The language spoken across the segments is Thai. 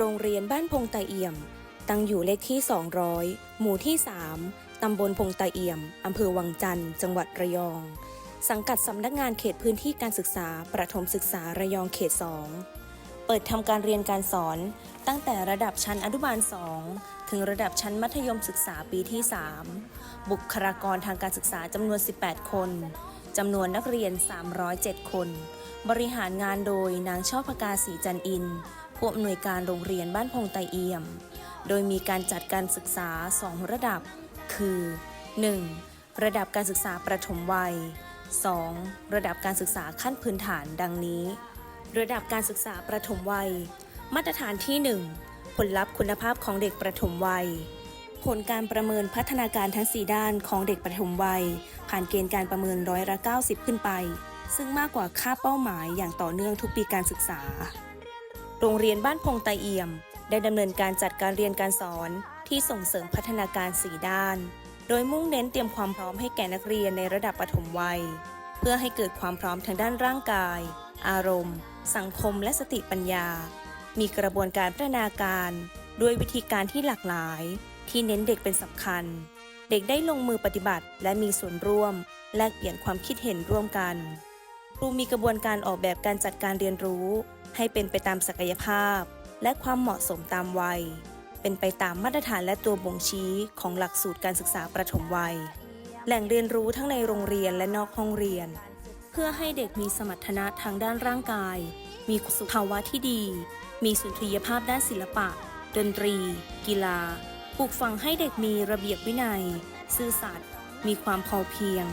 โรงเรียนบ้านพงตาเอี่ยม ตั้งอยู่เลขที่ 200 หมู่ที่ 3 ตำบลพงตาเอี่ยม อำเภอวังจันทร์ จังหวัดระยอง สังกัดสำนักงานเขตพื้นที่การศึกษา ประถมศึกษาระยองเขต 2 เปิดทำการเรียนการสอน ตั้งแต่ระดับชั้นอนุบาล 2 ถึงระดับชั้นมัธยมศึกษาปีที่ 3 บุคลากรทางการศึกษาจำนวน 18 คนจำนวนนักเรียน 307 คน บริหารงานโดยนางช่อพกาศรีจันอิน ผู้อำนวยการโรงเรียนบ้านพงไตเอี่ยม โดยมีการจัดการศึกษา 2 ระดับ คือ 1. ระดับการศึกษาประถมวัย 2. ระดับการศึกษาขั้นพื้นฐานดังนี้ ระดับการศึกษาประถมวัย มาตรฐานที่ 1 ผลลัพธ์คุณภาพของเด็กประถมวัย ผลการประเมินพัฒนาการทั้ง 4 ด้านของเด็กประถมวัย ผ่านเกณฑ์การประเมินร้อยละ90 ขึ้นไป ซึ่งมากกว่าค่าเป้าหมายอย่างต่อเนื่องทุกปีการศึกษา โรงเรียนบ้านพงไตเอี่ยม ได้ดำเนินการจัดการเรียนการสอนที่ส่งเสริมพัฒนาการ4ด้าน โดยมุ่งเน้นเตรียมความพร้อมให้แก่นักเรียนในระดับปฐมวัย เพื่อให้เกิดความพร้อมทางด้านร่างกาย อารมณ์ สังคมและสติปัญญา มีกระบวนการพัฒนาการ ด้วยวิธีการที่หลากหลาย ที่เน้นเด็กเป็นสำคัญ เด็กได้ลงมือปฏิบัติ และมีส่วนร่วม แลกเปลี่ยนความคิดเห็นร่วมกันครูมีกระบวนการออกแบบการจัดการเรียนรู้ ให้เป็นไปตามศักยภาพ และความเหมาะสมตามวัย เป็นไปตามมาตรฐานและตัวบ่งชี้ของหลักสูตรการศึกษาประถมวัย แหล่งเรียนรู้ทั้งในโรงเรียนและนอกห้องเรียน เพื่อให้เด็กมีสมรรถนะทางด้านร่างกาย มีสุขภาวะที่ดี มีสุนทรียภาพด้านศิลปะ ดนตรี กีฬาปลูกฝังให้เด็กมีระเบียบวินัย ซื่อสัตย์มีความพอเพียง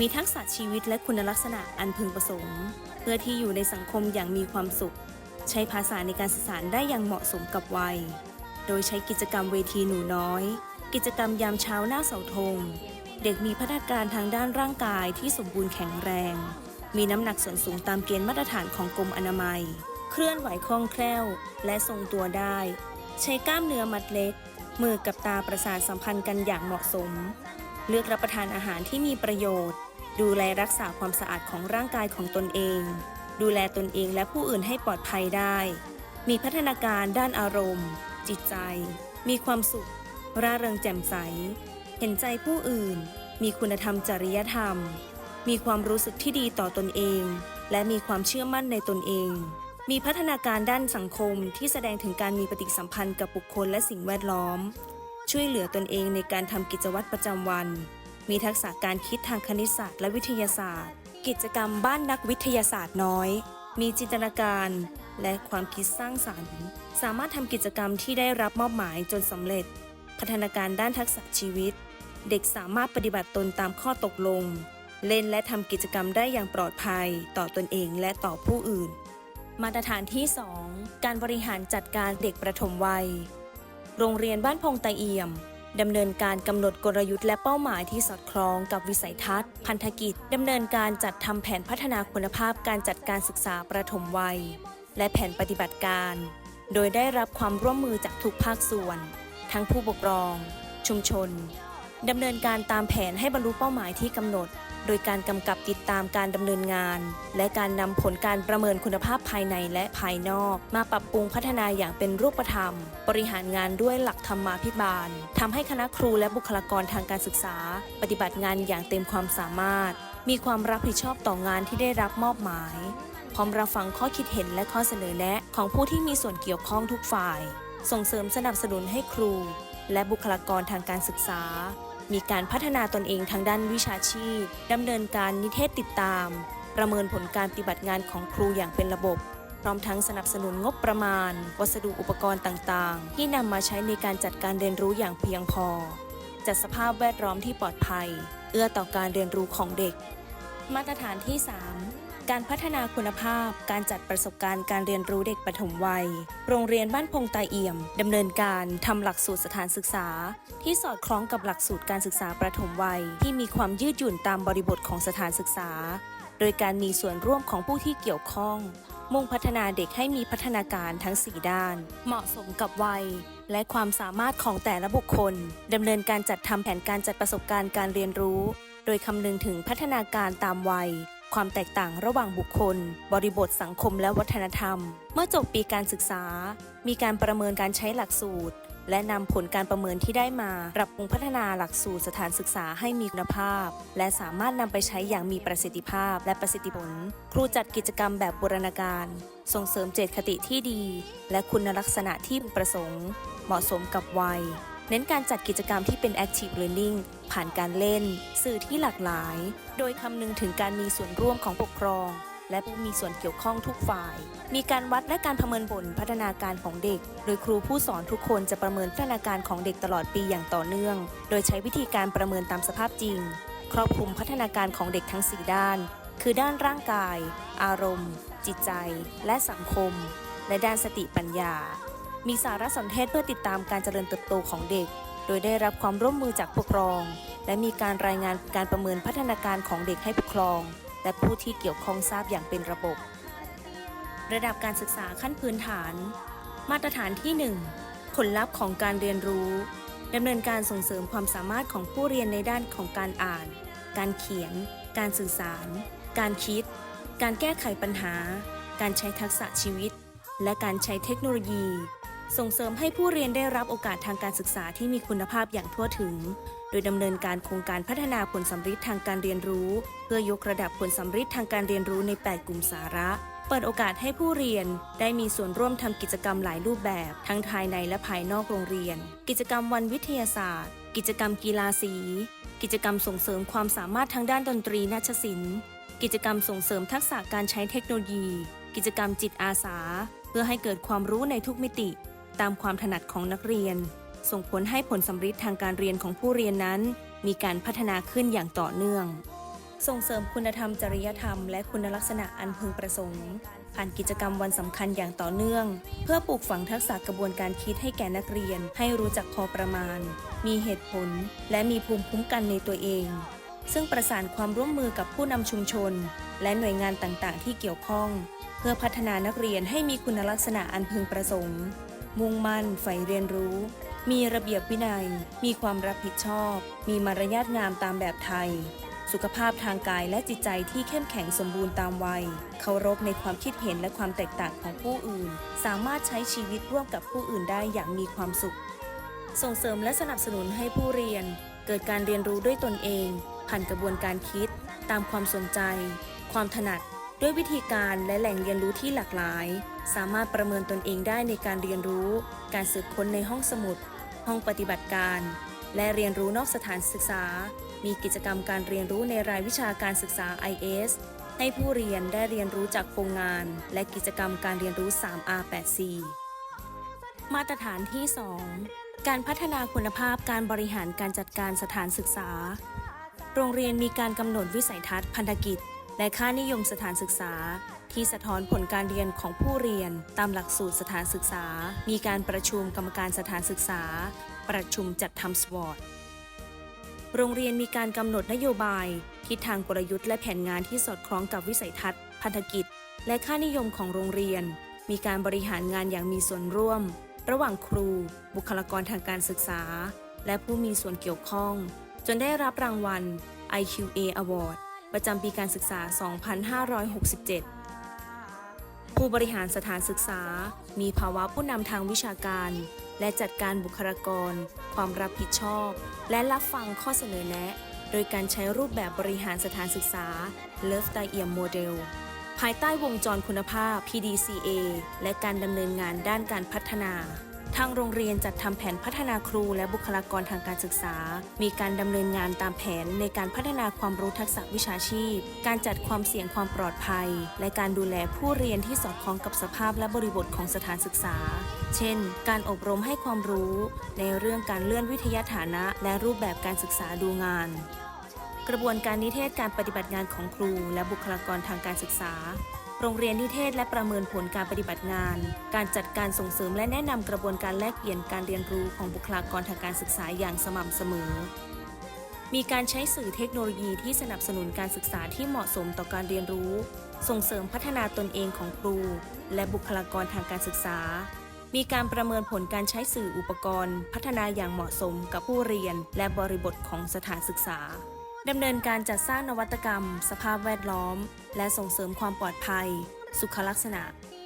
มีทักษะชีวิตและคุณลักษณะอันพึงประสงค์ เพื่อที่อยู่ในสังคมอย่างมีความสุข ใช้ภาษาในการสื่อสารได้อย่างเหมาะสมกับวัย โดยใช้กิจกรรมเวทีหนูน้อย กิจกรรมยามเช้าหน้าเสาธง เด็กมีพัฒนาการทางด้านร่างกายที่สมบูรณ์แข็งแรง มีน้ำหนักส่วนสูงตามเกณฑ์มาตรฐานของกรมอนามัย เคลื่อนไหวคล่องแคล่ว และทรงตัวได้ ใช้กล้ามเนื้อมัดเล็ก มือกับตาประสาทสัมพันธ์กันอย่างเหมาะสม เลือกรับประทานอาหารที่มีประโยชน์ ดูแลรักษาความสะอาดของร่างกายของตนเอง ดูแลตนเองและผู้อื่นให้ปลอดภัยได้ มีพัฒนาการด้านอารมณ์ จิตใจ มีความสุข ร่าเริงแจ่มใส เห็นใจผู้อื่น มีคุณธรรมจริยธรรม มีความรู้สึกที่ดีต่อตนเอง และมีความเชื่อมั่นในตนเอง มีพัฒนาการด้านสังคมที่แสดงถึงการมีปฏิสัมพันธ์กับบุคคลและสิ่งแวดล้อม ช่วยเหลือตนเองในการทำกิจวัตรประจำวัน มีทักษะการคิดทางคณิตศาสตร์และวิทยาศาสตร์ กิจกรรมบ้านนักวิทยาศาสตร์น้อย มีจินตนาการและความคิดสร้างสรรค์ สามารถทำกิจกรรมที่ได้รับมอบหมายจนสำเร็จ พัฒนาการด้านทักษะชีวิต เด็กสามารถปฏิบัติตนตามข้อตกลง เล่นและทำกิจกรรมได้อย่างปลอดภัย ต่อตนเองและต่อผู้อื่น มาตรฐานที่ 2 การบริหารจัดการเด็กประถมวัย โรงเรียนบ้านพงไตเอี่ยม ดำเนินการกำหนดกลยุทธ์และเป้าหมายที่สอดคล้องกับวิสัยทัศน์ พันธกิจดำเนินการจัดทำแผนพัฒนาคุณภาพการจัดการศึกษาประถมวัย และแผนปฏิบัติการ โดยได้รับความร่วมมือจากทุกภาคส่วน ทั้งผู้ปกครอง ชุมชนดำเนินการตามแผนให้บรรลุเป้าหมายที่กำหนด โดยการกำกับติดตามการดำเนินงาน และการนำผลการประเมินคุณภาพภายในและภายนอก มาปรับปรุงพัฒนาอย่างเป็นรูปธรรม บริหารงานด้วยหลักธรรมาภิบาลทำให้คณะครูและบุคลากรทางการศึกษา ปฏิบัติงานอย่างเต็มความสามารถ มีความรับผิดชอบต่องานที่ได้รับมอบหมาย พร้อมรับฟังข้อคิดเห็นและข้อเสนอแนะ ของผู้ที่มีส่วนเกี่ยวข้องทุกฝ่าย ส่งเสริมสนับสนุนให้ครู และบุคลากรทางการศึกษา มีการพัฒนาตนเองทางด้านวิชาชีพดำเนินการนิเทศติดตาม ประเมินผลการปฏิบัติงานของครูอย่างเป็นระบบ พร้อมทั้งสนับสนุนงบประมาณ วัสดุอุปกรณ์ต่างๆ ที่นำมาใช้ในการจัดการเรียนรู้อย่างเพียงพอ จัดสภาพแวดล้อมที่ปลอดภัย เอื้อต่อการเรียนรู้ของเด็ก มาตรฐานที่ 3 การพัฒนาคุณภาพ การจัดประสบการณ์การเรียนรู้เด็กปฐมวัย โรงเรียนบ้านพงตาเอี่ยม ดำเนินการทำหลักสูตรสถานศึกษา ที่สอดคล้องกับหลักสูตรการศึกษาประถมวัย ที่มีความยืดหยุ่นตามบริบทของสถานศึกษา โดยการมีส่วนร่วมของผู้ที่เกี่ยวข้อง มุ่งพัฒนาเด็กให้มีพัฒนาการทั้ง 4 ด้าน เหมาะสมกับวัย และความสามารถของแต่ละบุคคลดำเนินการจัดทำแผนการจัดประสบการณ์การเรียนรู้ โดยคำนึงถึงพัฒนาการตามวัย ความแตกต่างระหว่างบุคคล บริบทสังคมและวัฒนธรรม เมื่อจบปีการศึกษา มีการประเมินการใช้หลักสูตร และนำผลการประเมินที่ได้มา ปรับปรุงพัฒนาหลักสูตรสถานศึกษาให้มีคุณภาพ และสามารถนำไปใช้อย่างมีประสิทธิภาพและประสิทธิผล ครูจัดกิจกรรมแบบบูรณาการ ส่งเสริมเจตคติที่ดี และคุณลักษณะที่พึงประสงค์ เหมาะสมกับวัย เน้นการจัดกิจกรรมที่เป็น active learning ผ่านการเล่น สื่อที่หลากหลาย โดยคำนึงถึงการมีส่วนร่วมของปกครอง และผู้มีส่วนเกี่ยวข้องทุกฝ่าย มีการวัดและการประเมินผลพัฒนาการของเด็ก โดยครูผู้สอนทุกคนจะประเมินพัฒนาการของเด็กตลอดปีอย่างต่อเนื่อง โดยใช้วิธีการประเมินตามสภาพจริง ครอบคลุมพัฒนาการของเด็กทั้ง 4 ด้าน คือด้านร่างกาย อารมณ์ จิตใจ และสังคม และด้านสติปัญญา มีสารสนเทศเพื่อติดตามการเจริญเติบโตของเด็ก โดยได้รับความร่วมมือจากผู้ปกครอง และมีการรายงานการประเมินพัฒนาการของเด็กให้ผู้ปกครอง และผู้ที่เกี่ยวข้องทราบอย่างเป็นระบบ ระดับการศึกษาขั้นพื้นฐาน มาตรฐานที่ 1 ผลลัพธ์ของการเรียนรู้ดำเนินการส่งเสริมความสามารถของผู้เรียนในด้านของการอ่าน การเขียน การสื่อสาร การคิด การแก้ไขปัญหา การใช้ทักษะชีวิต และการใช้เทคโนโลยี ส่งเสริมให้ผู้เรียนได้รับโอกาสทางการศึกษาที่มีคุณภาพอย่างทั่วถึง โดยดำเนินการโครงการพัฒนาผลสัมฤทธิ์ทางการเรียนรู้ เพื่อยกระดับผลสัมฤทธิ์ทางการเรียนรู้ใน 8 กลุ่มสาระ เปิดโอกาสให้ผู้เรียนได้มีส่วนร่วมทำกิจกรรมหลายรูปแบบ ทั้งภายในและภายนอกโรงเรียน กิจกรรมวันวิทยาศาสตร์ กิจกรรมกีฬาสี กิจกรรมส่งเสริมความสามารถทางด้านดนตรีนาฏศิลป์ กิจกรรมส่งเสริมทักษะการใช้เทคโนโลยี กิจกรรมจิตอาสา เพื่อให้เกิดความรู้ในทุกมิติ ตามความถนัดของนักเรียน ส่งผลให้ผลสำฤทธิ์ทางการเรียนของผู้เรียนนั้น มีการพัฒนาขึ้นอย่างต่อเนื่อง ส่งเสริมคุณธรรมจริยธรรมและคุณลักษณะอันพึงประสงค์ผ่านกิจกรรมวันสำคัญอย่างต่อเนื่อง เพื่อปลูกฝังทักษะกระบวนการคิดให้แก่นักเรียน ให้รู้จักพอประมาณ มีเหตุผล และมีภูมิคุ้มกันในตัวเอง ซึ่งประสานความร่วมมือกับผู้นำชุมชน และหน่วยงานต่างๆ ที่เกี่ยวข้อง เพื่อพัฒนานักเรียนให้มีคุณลักษณะอันพึงประสงค์ มุ่งมั่นใฝ่เรียนรู้ มีระเบียบวินัย มีความรับผิดชอบ มีมารยาทงามตามแบบไทย สุขภาพทางกายและจิตใจที่เข้มแข็งสมบูรณ์ตามวัย เคารพในความคิดเห็นและความแตกต่างของผู้อื่น สามารถใช้ชีวิตร่วมกับผู้อื่นได้อย่างมีความสุข ส่งเสริมและสนับสนุนให้ผู้เรียน เกิดการเรียนรู้ด้วยตนเอง ผ่านกระบวนการคิด ตามความสนใจ ความถนัด ด้วยวิธีการและแหล่งเรียนรู้ที่หลากหลาย สามารถประเมินตนเองได้ในการเรียนรู้ การสืบค้นในห้องสมุด ห้องปฏิบัติการ และเรียนรู้นอกสถานศึกษา มีกิจกรรมการเรียนรู้ในรายวิชาการศึกษา IS ให้ผู้เรียนได้เรียนรู้จากโครงงาน และกิจกรรมการเรียนรู้ 3R8C มาตรฐานที่ 2 การพัฒนาคุณภาพการบริหารการจัดการสถานศึกษา โรงเรียนมีการกำหนดวิสัยทัศน์พันธกิจ และค่านิยมสถานศึกษา ที่สะท้อนผลการเรียนของผู้เรียน ตามหลักสูตรสถานศึกษา มีการประชุมกรรมการสถานศึกษา ประชุมจัดทำสวอตโรงเรียนมีการกำหนดนโยบาย ทิศทางกลยุทธ์และแผนงานที่สอดคล้องกับวิสัยทัศน์ พันธกิจ และค่านิยมของโรงเรียน มีการบริหารงานอย่างมีส่วนร่วม ระหว่างครู บุคลากรทางการศึกษา และผู้มีส่วนเกี่ยวข้อง จนได้รับรางวัล IQA Award ประจำปีการศึกษา 2567 ผู้บริหารสถานศึกษา มีภาวะผู้นำทางวิชาการ และจัดการบุคลากร ความรับผิดชอบ และรับฟังข้อเสนอแนะ โดยการใช้รูปแบบบริหารสถานศึกษา Love ไตเอียมโมเดลภายใต้วงจรคุณภาพ PDCA และการดำเนินงานด้านการพัฒนา ทางโรงเรียนจัดทำแผนพัฒนาครูและบุคลากรทางการศึกษา มีการดำเนินงานตามแผนในการพัฒนาความรู้ทักษะวิชาชีพ การจัดความเสี่ยงความปลอดภัย และการดูแลผู้เรียนที่สอดคล้องกับสภาพและบริบทของสถานศึกษา เช่น การอบรมให้ความรู้ ในเรื่องการเลื่อนวิทยาฐานะ และรูปแบบการศึกษาดูงานกระบวนการนิเทศการปฏิบัติงานของครูและบุคลากรทางการศึกษา โรงเรียนนิเทศและประเมินผลการปฏิบัติงาน การจัดการส่งเสริมและแนะนำกระบวนการแลกเปลี่ยนการเรียนรู้ของบุคลากรทางการศึกษาอย่างสม่ำเสมอ มีการใช้สื่อเทคโนโลยีที่สนับสนุนการศึกษาที่เหมาะสมต่อการเรียนรู้ ส่งเสริมพัฒนาตนเองของครู และบุคลากรทางการศึกษา มีการประเมินผลการใช้สื่ออุปกรณ์ พัฒนาอย่างเหมาะสมกับผู้เรียนและบริบทของสถานศึกษา ดำเนินการจัดสร้างนวัตกรรม สภาพแวดล้อม และส่งเสริมความปลอดภัย สุขลักษณะ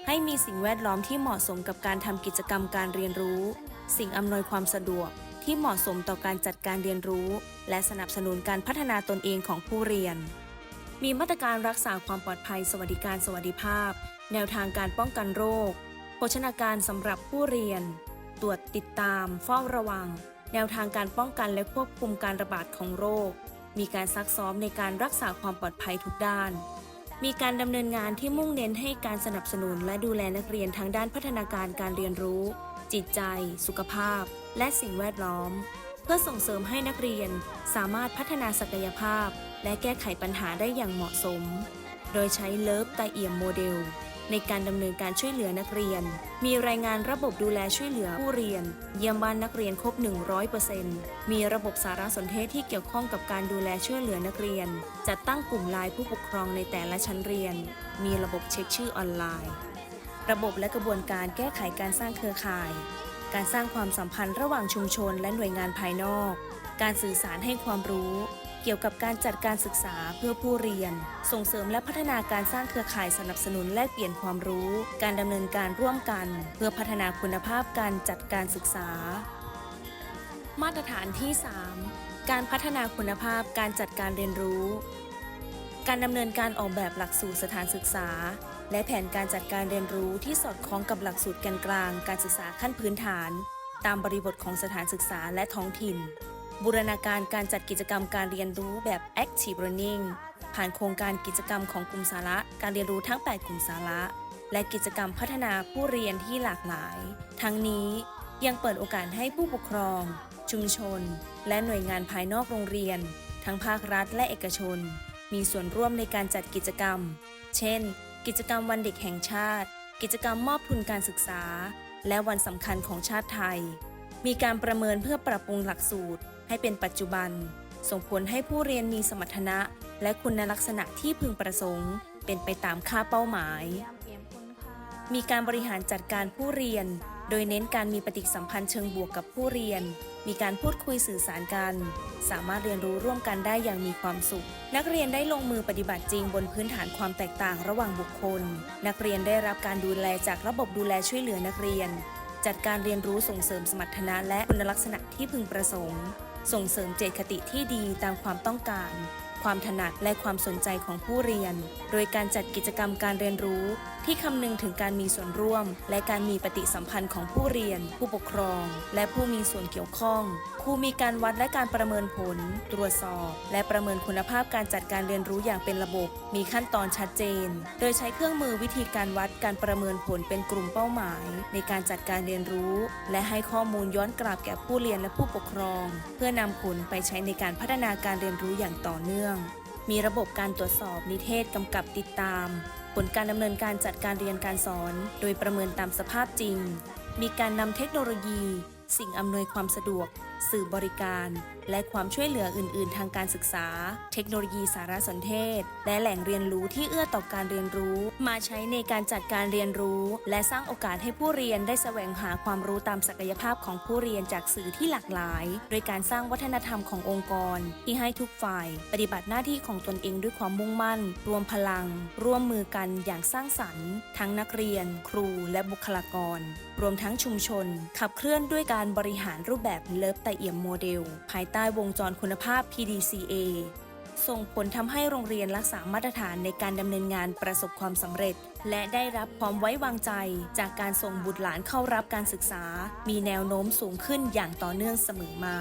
ให้มีสิ่งแวดล้อมที่เหมาะสมกับการทำกิจกรรมการเรียนรู้ สิ่งอำนวยความสะดวกที่เหมาะสมต่อการจัดการเรียนรู้ และสนับสนุนการพัฒนาตนเองของผู้เรียน มีมาตรการรักษาความปลอดภัย สวัสดิการสวัสดิภาพ แนวทางการป้องกันโรคโภชนาการสำหรับผู้เรียน ตรวจติดตาม เฝ้าระวัง แนวทางการป้องกันและควบคุมการระบาดของโรค มีการซักซ้อมในการรักษาความปลอดภัยทุกด้าน มีการดำเนินงานที่มุ่งเน้นให้การสนับสนุนและดูแลนักเรียนทางด้านพัฒนาการการเรียนรู้ จิตใจ สุขภาพ และสิ่งแวดล้อม เพื่อส่งเสริมให้นักเรียนสามารถพัฒนาศักยภาพ และแก้ไขปัญหาได้อย่างเหมาะสม โดยใช้เลิฟไตเอี่ยมโมเดล ในการดำเนินการช่วยเหลือนักเรียน มีรายงานระบบดูแลช่วยเหลือผู้เรียน เยี่ยมบ้านนักเรียนครบ 100%มีระบบสารสนเทศที่เกี่ยวข้องกับการดูแลช่วยเหลือนักเรียน จัดตั้งกลุ่มไลน์ผู้ปกครองในแต่ละชั้นเรียน มีระบบเช็คชื่อออนไลน์ ระบบและกระบวนการแก้ไขการสร้างเครือข่าย การสร้างความสัมพันธ์ระหว่างชุมชนและหน่วยงานภายนอก การสื่อสารให้ความรู้ เกี่ยวกับการจัดการศึกษาเพื่อผู้เรียน ส่งเสริมและพัฒนาการสร้างเครือข่ายสนับสนุนแลกเปลี่ยนความรู้ การดำเนินการร่วมกัน เพื่อพัฒนาคุณภาพการจัดการศึกษา มาตรฐานที่ 3 การพัฒนาคุณภาพการจัดการเรียนรู้ การดำเนินการออกแบบหลักสูตรสถานศึกษา และแผนการจัดการเรียนรู้ที่สอดคล้องกับหลักสูตรแกนกลาง การศึกษาขั้นพื้นฐาน ตามบริบทของสถานศึกษาและท้องถิ่น บูรณาการการจัดกิจกรรมการเรียนรู้แบบ Active Learning ผ่านโครงการกิจกรรมของกลุ่มสาระ การเรียนรู้ทั้ง 8 กลุ่มสาระ และกิจกรรมพัฒนาผู้เรียนที่หลากหลาย ทั้งนี้ยังเปิดโอกาสให้ผู้ปกครอง ชุมชน และหน่วยงานภายนอกโรงเรียน ทั้งภาครัฐและเอกชน มีส่วนร่วมในการจัดกิจกรรม เช่น กิจกรรมวันเด็กแห่งชาติ กิจกรรมมอบทุนการศึกษา และวันสำคัญของชาติไทย มีการประเมินเพื่อปรับปรุงหลักสูตรให้เป็นปัจจุบัน ส่งผลให้ผู้เรียนมีสมรรถนะ และคุณลักษณะที่พึงประสงค์ เป็นไปตามค่าเป้าหมาย มีการบริหารจัดการผู้เรียน โดยเน้นการมีปฏิสัมพันธ์เชิงบวกกับผู้เรียน มีการพูดคุยสื่อสารกัน สามารถเรียนรู้ร่วมกันได้อย่างมีความสุข นักเรียนได้ลงมือปฏิบัติจริงบนพื้นฐานความแตกต่างระหว่างบุคคล นักเรียนได้รับการดูแลจากระบบดูแลช่วยเหลือนักเรียน จัดการเรียนรู้ส่งเสริมสมรรถนะและคุณลักษณะที่พึงประสงค์ ส่งเสริมเจตคติที่ดีตามความต้องการ ความถนัดและความสนใจของผู้เรียน โดยการจัดกิจกรรมการเรียนรู้ ที่คำนึงถึงการมีส่วนร่วม และการมีปฏิสัมพันธ์ของผู้เรียน ผู้ปกครอง และผู้มีส่วนเกี่ยวข้อง ครูมีการวัดและการประเมินผล ตรวจสอบ และประเมินคุณภาพการจัดการเรียนรู้อย่างเป็นระบบ มีขั้นตอนชัดเจน โดยใช้เครื่องมือวิธีการวัดการประเมินผลเป็นกลุ่มเป้าหมาย ในการจัดการเรียนรู้ และให้ข้อมูลย้อนกลับแก่ผู้เรียนและผู้ปกครอง เพื่อนำผลไปใช้ในการพัฒนาการเรียนรู้อย่างต่อเนื่องมีระบบการตรวจสอบนิเทศกำกับติดตาม ผลการดำเนินการจัดการเรียนการสอน โดยประเมินตามสภาพจริง มีการนำเทคโนโลยี สิ่งอำนวยความสะดวก สื่อบริการ และความช่วยเหลืออื่น ๆ ทางการศึกษา เทคโนโลยีสารสนเทศ และแหล่งเรียนรู้ที่เอื้อต่อการเรียนรู้ มาใช้ในการจัดการเรียนรู้ และสร้างโอกาสให้ผู้เรียนได้แสวงหาความรู้ตามศักยภาพของผู้เรียนจากสื่อที่หลากหลาย โดยการสร้างวัฒนธรรมขององค์กร ที่ให้ทุกฝ่าย ปฏิบัติหน้าที่ของตนเองด้วยความมุ่งมั่น รวมพลัง ร่วมมือกันอย่างสร้างสรรค์ ทั้งนักเรียน ครู และบุคลากร รวมทั้งชุมชน ขับเคลื่อนด้วยการการบริหารรูปแบบเลิฟแตเอี่ยมโมเดล ภายใต้วงจรคุณภาพ PDCA ส่งผลทำให้โรงเรียนรักษามาตรฐานในการดำเนินงานประสบความสำเร็จ และได้รับความไว้วางใจ จากการส่งบุตรหลานเข้ารับการศึกษา มีแนวโน้มสูงขึ้นอย่างต่อเนื่องเสมอมา